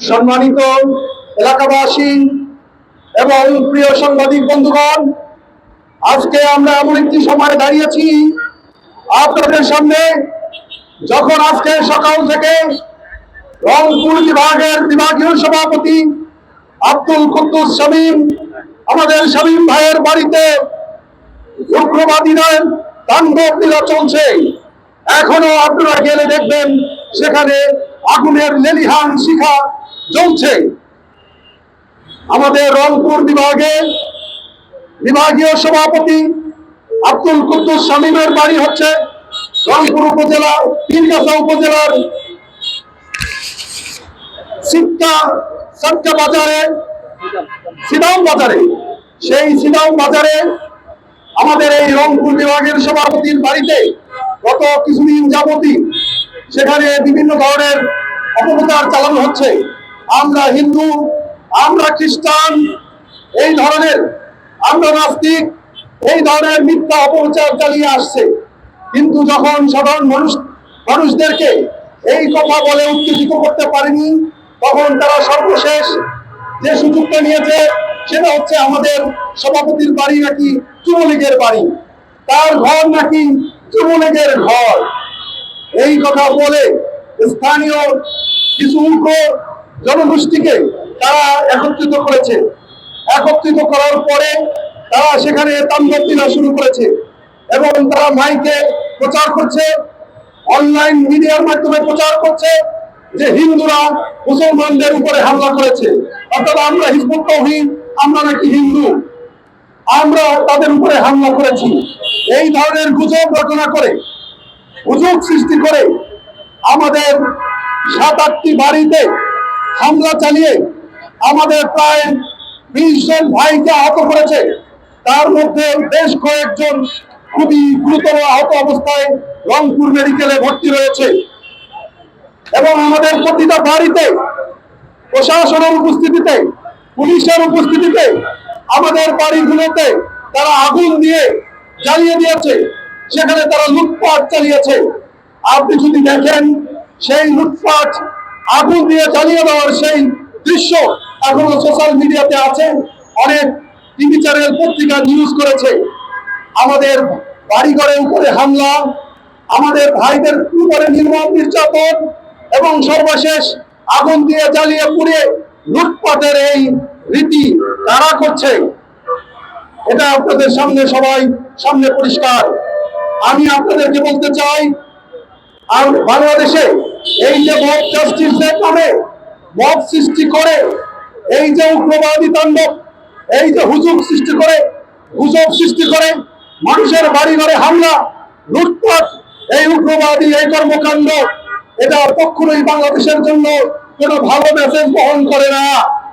সম্মানিত এলাকাবাসী এবং প্রিয় সাংবাদিক বন্ধুগণ, আজকে আমরা এমন একটি সময় দাঁড়িয়েছি আপনাদের সামনে যখন আজকে সকাল থেকে রংপুর বিভাগের বিভাগীয় সভাপতি আব্দুল কুদ্দুস শামীম, আমাদের শামীম ভাইয়ের বাড়িতে উগ্রবাদীদের তাণ্ডব লীলা চলছে। এখনও আপনারা গেলে দেখবেন সেখানে আগুনের লেলিহান শিখা জ্বলছে। আমাদের রংপুর বিভাগে বিভাগীয় সভাপতি আব্দুল কুদ্দুস শামীমের বাড়ি হচ্ছে রংপুর উপজেলা তিনগাছা উপজেলার সিক্কা সটকা বাজারে, সিদাম বাজারে। সেই সিদাম বাজারে আমাদের এই রংপুর বিভাগের সভাপতির বাড়িতে গত কিছুদিন যাবতই সেখানে বিভিন্ন ধরনের অপপ্রচার চালানো হচ্ছে। আমরা হিন্দু, আমরা খ্রিস্টান, এই ধরনের, আমরা নাস্তিক, এই ধরনের মিথ্যা অপপ্রচার চালিয়ে আসছে। কিন্তু যখন সাধারণ মানুষ, মানুষদেরকে এই কথা বলে উত্তেজিত করতে পারেনি, তখন তারা সর্বশেষ যে সুযোগটা নিয়েছে, সেটা হচ্ছে আমাদের সভাপতির বাড়ি নাকি যুবলীগের বাড়ি? তার ঘর নাকি যুবলীগের ঘর? এই কথা বলে স্থানীয় কিছু উগ্র জনগোষ্ঠীকে তারা একত্রিত করেছে। একত্রিত করার পরে তারা সেখানে তাণ্ডব লীলা শুরু করেছে এবং তারা মাইকে প্রচার করছে, অনলাইন মিডিয়ার মাধ্যমে প্রচার করছে যে হিন্দুরা মুসলমানদের উপরে হামলা করেছে। অর্থাৎ আমরা হিজবুত তৌহিদ, আমরা নাকি হিন্দু, আমরা তাদের উপরে হামলা করেছি। এই ধরনের গুজব রচনা করে গুজব সৃষ্টি করে আমাদের সাত আটটি বাড়িতে হামলা চালিয়ে আমাদের প্রায় বিশ জন ভাইকে আহত করেছে। তার মধ্যে বেশ কয়েকজন খুবই গুরুতর আহত অবস্থায় রংপুর মেডিকেলে ভর্তি রয়েছে। এবং আমাদের প্রতিটা বাড়িতে প্রশাসনের উপস্থিতিতে, পুলিশের উপস্থিতিতে আমাদের বাড়িগুলোতে তারা আগুন দিয়ে জ্বালিয়ে দিয়েছে। সেখানে তারা লুটপাট চালিয়েছে। আপনি যদি দেখেন, সেই লুটপাট আগুন দিয়ে চালিয়ে দেওয়ার সেই দৃশ্য এখনও সোশ্যাল মিডিয়াতে আছে। অনেক টিভি চ্যানেল পত্রিকা নিউজ করেছে। আমাদের বাড়িঘরের উপরে হামলা, আমাদের ভাইদের উপরে নির্মম নির্যাতন এবং সর্বশেষ আগুন দিয়ে জ্বালিয়ে পুড়ে লুটপাটের এই রীতি তারা করছে? এটা আপনাদের সামনে সবাই সামনে পরিষ্কার। আমি আপনাদেরকে বলতে চাই, আর বাংলাদেশে এই যে মব জাস্টিসের নামে মব সৃষ্টি করে, এই যে উগ্রবাদী তাণ্ডব, এই যে হুজুগ সৃষ্টি করে, গুজব সৃষ্টি করে, মানুষের বাড়ি ঘরে হামলা, লুটপাট, এই উগ্রবাদী, এই কর্মকাণ্ড, এটা কখনোই বাংলাদেশের জন্য কোনো ভালো মেসেজ বহন করে না।